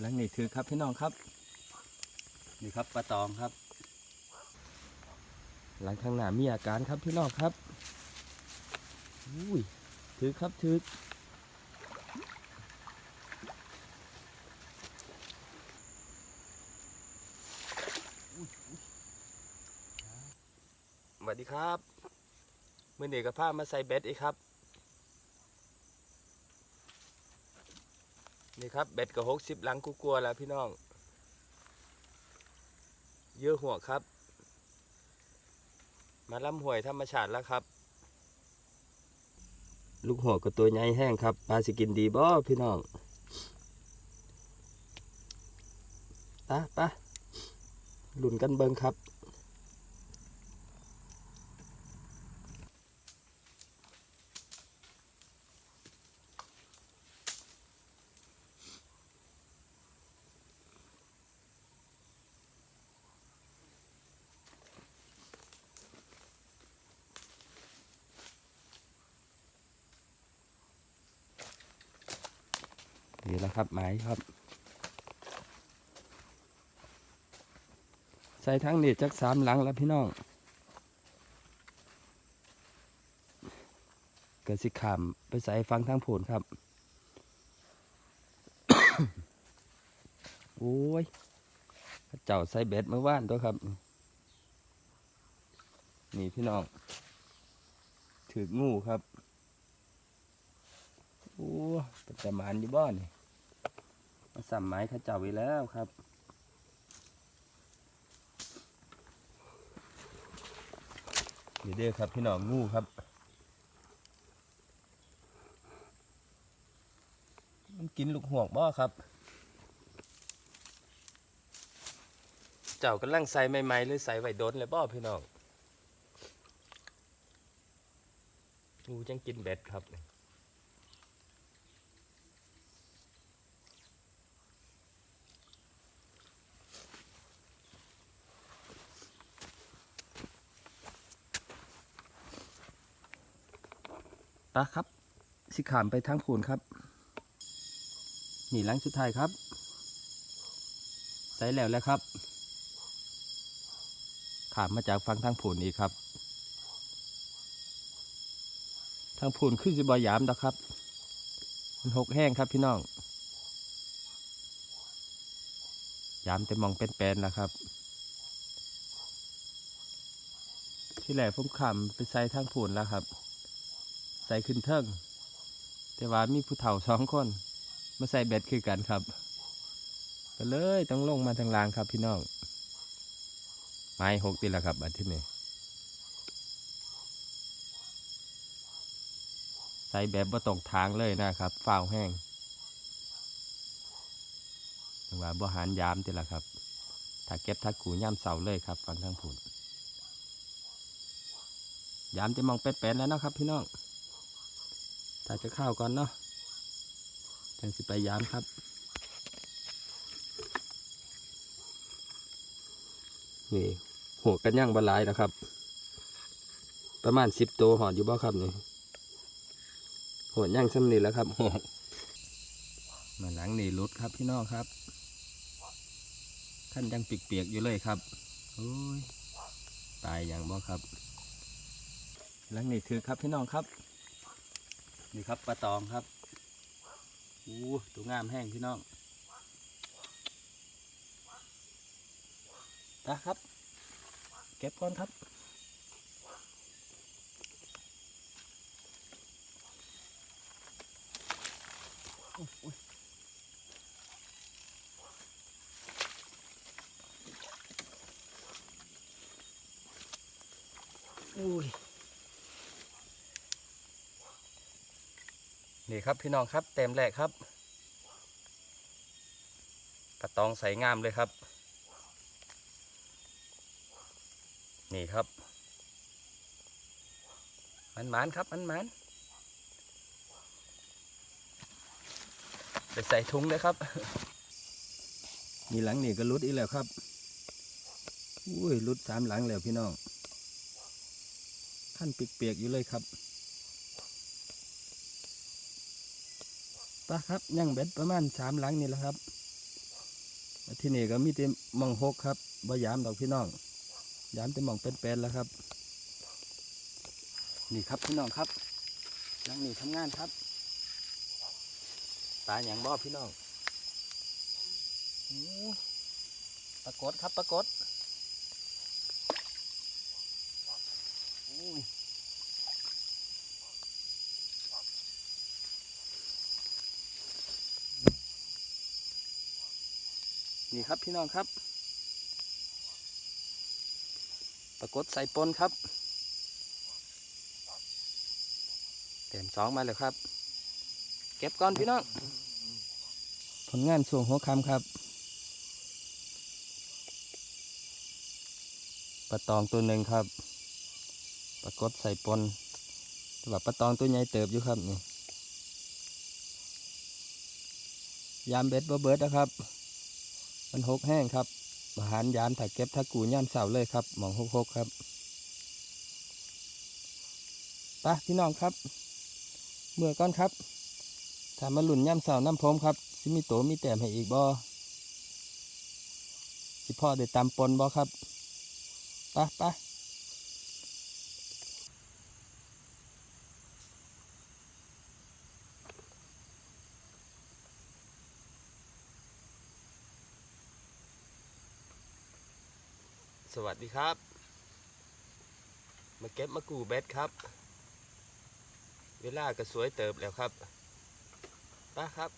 แล้วนี่คือครับพี่น้องครับ นี่ครับปลาตองครับ หลังข้างหน้ามีอาการครับพี่น้องครับอุ้ยถือครับถือสวัสดีครับมื่อนี้กับผ้ามาใส่เบ็ดอีกครับ นี่ครับเบ็ดกับหกสิบหลังกูกลัวแล้วพี่น้อง เยอะหัวครับ มาล่ำหวยธรรมชาติแล้วครับ ลูกหัวกับตัวใหญ่แห้งครับปลาสิกินดีบ่พี่น้องปะปะลุ่นกันเบิงครับ นี่แหละครับหมายครับ ใส่ทั้งนี่จักสามหลังแล้วพี่น้องเกิดสิขามไปใส่ฟังทั้งผลครับ โอ้ยเจ้าใส่เบ็ดเมื่อวานตัวครับนี่พี่น้องถืองูครับ โอ้เป็นแต่หมานอยู่บ้านนี่ สัมไม้เข้าเจ้าไว้แล้วครับเด้อครับพี่น้องงูครับ มันกินลูกห่วงบ่ครับ เจ้ากำลังใส่ใหม่ๆหรือใส่ไว้ดนเลยบ่พี่น้องงูจังกินเบ็ดครับ ปะครับ สิขามไปทางผูนครับ นี่หลังสุดท้ายครับ ใส่แล้วแล้วครับ ขามมาจากฟังทางผูนอีกครับ ทางผูนขึ้นสิบอยามดอกครับ มันหกแห้งครับพี่น้อง ยามแต่มองเป็นแปลนๆแล้วครับที่แรกผมขามไปใส่ทางผูนแล้วครับ ใส่ขึ้นเทิงแต่ว่ามีผู้เฒ่าสองคน มาใส่เบ็ดคือกันครับ ก็เลยต้องลงมาทางล่างครับพี่น้อง ไม้หกตีละครับอันที่นี่ใส่แบบบ่ตรงทางเลยนะครับฝ้าแห้งจังหวะบ่หารยามตีละครับถ้าเก็บทักกูย่ำเสาเลยครับฟังทางผุนยามจะมองเป็ดๆแล้วนะครับพี่น้อง ถ้าจะเข้าวก่อนเนาะจังสิไปยามครับ นี่หัวกันย่างบหลายนะครับ ประมาณสิบตัวหอดอยู่บ่ครับนี่หัวย่างซ้ำนี่แล้วครับหัวมาหลังนี่รุดครับพี่น้องครับขั้นยังเปียกๆอยู่เลยครับโอ้ยตายอย่างบ่ครับหลังนี่ถือครับพี่น้องครับ นี่ครับปลาตองครับอู้ตัวงามแห้งพี่น้องตาครับ เก็บก่อนครับอุ้ย นี่ครับพี่น้องครับเต็มแรกครับกระตองใสงามเลยครับ นี่ครับ มันหมานครับมันหมานไปใส่ถุงเลยครับนี่หลังนี่ก็รุดอีกแล้วครับอุ้ยรุดสามหลังแล้วพี่น้องขั้นเปียกๆอยู่เลยครับ ปะครับย่างเบ็ดประมาณสามหลังนี่แหละครับที่นี่ก็มีแต่หมองหกครับบ่ยามดอกพี่น้องยามแต่หมองเป็นๆแล้วครับ นี่ครับพี่น้องครับนั่งนี่ทำงานครับปลาอย่างบ่พี่น้องปรากฏครับปรากฏโอ้ย นี่ครับพี่น้องครับปรากฏใส่ปนครับเต็มสองมาแล้วครับ เก็บก่อนพี่น้อง ผลงานส่วงหัวคำครับปลาตองตัวหนึ่งครับปรากฏใส่ปนแต่ว่าปลาตองตัวใหญ่เติบอยู่ครับนี่ยามเบ็ดบ่เบิดนะครับ มันหกแห้งครับอาหารยามถักเก็บถักกูย่ามเสาเลยครับหมองหกหกครับปะพี่น้องครับ เมื่อก่อนครับถ้ามาหลุ่นย่ำเสาน้ำพรมครับซิมีโตมีแต้มให้อีกบ่สิพ่อได้ตามปนบ่ครับปะปะ สวัสดีครับ มาเก็บมะกรูเบ็ดครับ เวลาก็สวยเติบแล้วครับป้าครับ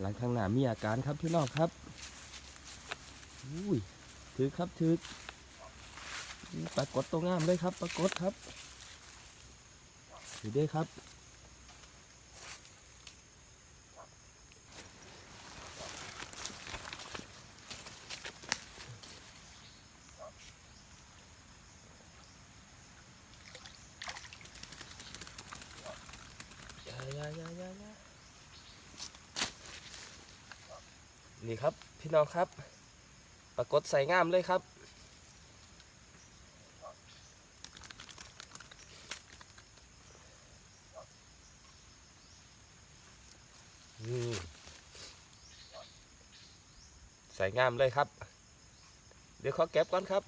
หลังข้างหน้ามีอาการครับพี่น้องครับอุ้ยถือครับถือปรากฏตัวงามเลยครับ ปรากฏครับถือได้ครับ อยาอยาอยาอยาอยา นี่ครับพี่น้องครับ ปรากฏใส่งามเลยครับ นี่ใส่งามเลยครับ เดี๋ยวขอเก็บก่อนครับ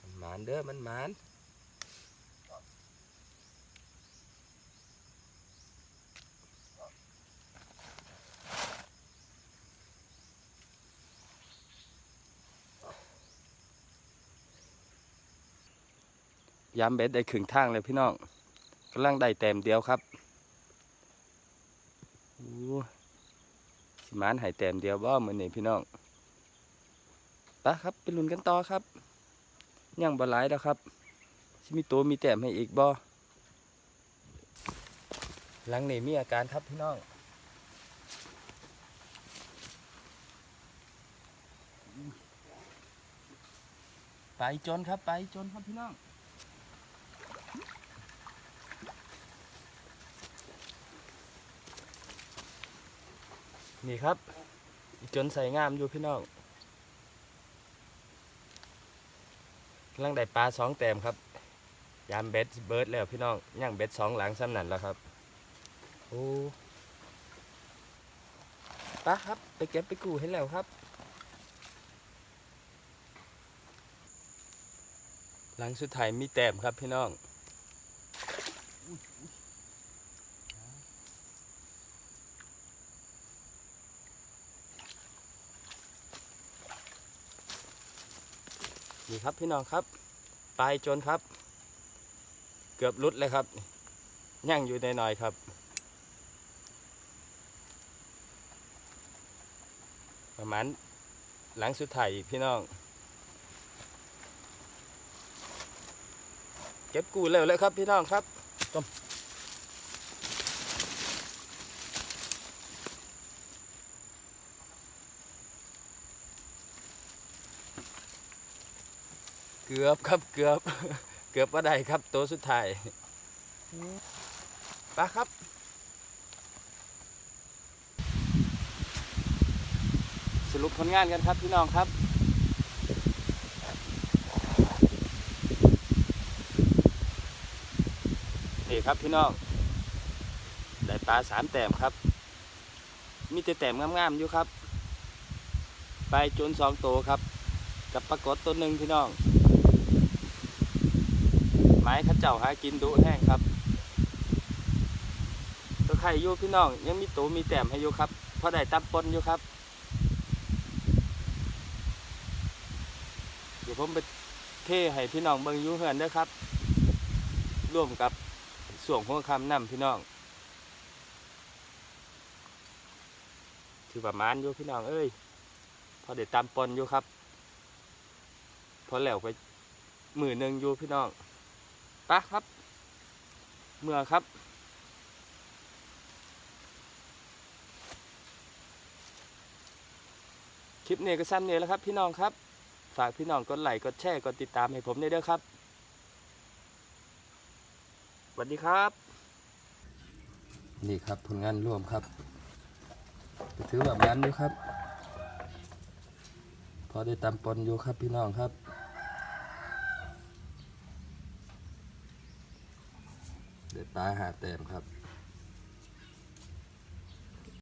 มันหมานเด้อมันหมาน ยามเบ็ดได้ขึงทางเลยพี่น้องกำลังได้แต้มเดียวครับสิมานหายแต้มเดียวบ่เหมือนนี่พี่น้องปะครับไปลุ้นกันต่อครับยังบ่หลายแล้วครับสิมีตัวมีแต้มให้อีกบ่หลังนี้มีอาการครับพี่น้องไปจนครับไปจนครับพี่น้อง นี่ครับ จนใส่งามอยู่พี่น้องกำลังได้ปลาสองแต้มครับ ยามเบ็ดเบิร์ดแล้วพี่น้องย่างเบ็ดสองหลังซ้ำนั่นแล้วครับโอ้ปลาครับ ไปเก็บไปกูให้แล้วครับ หลังสุดท้ายมีแต้มครับพี่น้อง นี่ครับพี่น้องครับ ปลายจนครับ เกือบลุดเลยครับย่างอยู่ในหน่อยครับ ประมาณหลังสุดท้ายอีกพี่น้อง เก็บกูเร็วเลยครับพี่น้องครับต้ม เกือบครับเกือบเกือบว่าได้ครับตัวสุดท้ายไปครับสรุปผลงานกันครับพี่น้องครับนี่ครับพี่น้องได้ปลาสามแต้มครับ มีแต่แต้มงามๆอยู่ครับ ไปจนสองตัวครับ กับปรากฏตัวหนึ่งพี่น้อง ไม้ข้าเจ้าหากินดุแห้งครับตัวไข่ยูพี่น้องยังมีตัวมีแต้มให้อยู่ครับเพราะได้ตับปนอยู่ครับ เดี๋ยวผมไปเทให้พี่น้องเบิ่งยูเฮือนด้อครับ ร่วมกับส่วงหัวคำนํพี่น้องถือประมาณอยู่พี่น้องเอ้ยพอเด็ดตามปนอยู่ครับ พอแล้วไปมือหนึ่งอยู่พี่น้อง ปะครับ เมื่อครับ คลิปนี้ก็สั้นเนี่ยแล้วครับ พี่น้องครับ ฝากพี่น้องกดไลค์กดแชร์กดติดตามให้ผมด้วยเด้อครับสวัสดีครับ นี่ครับผลงานร่วมครับถือแบบนั้นอยู่ครับ พอได้ตามปนอยู่ครับพี่น้องครับ เด็ดปลาหาแต้มครับ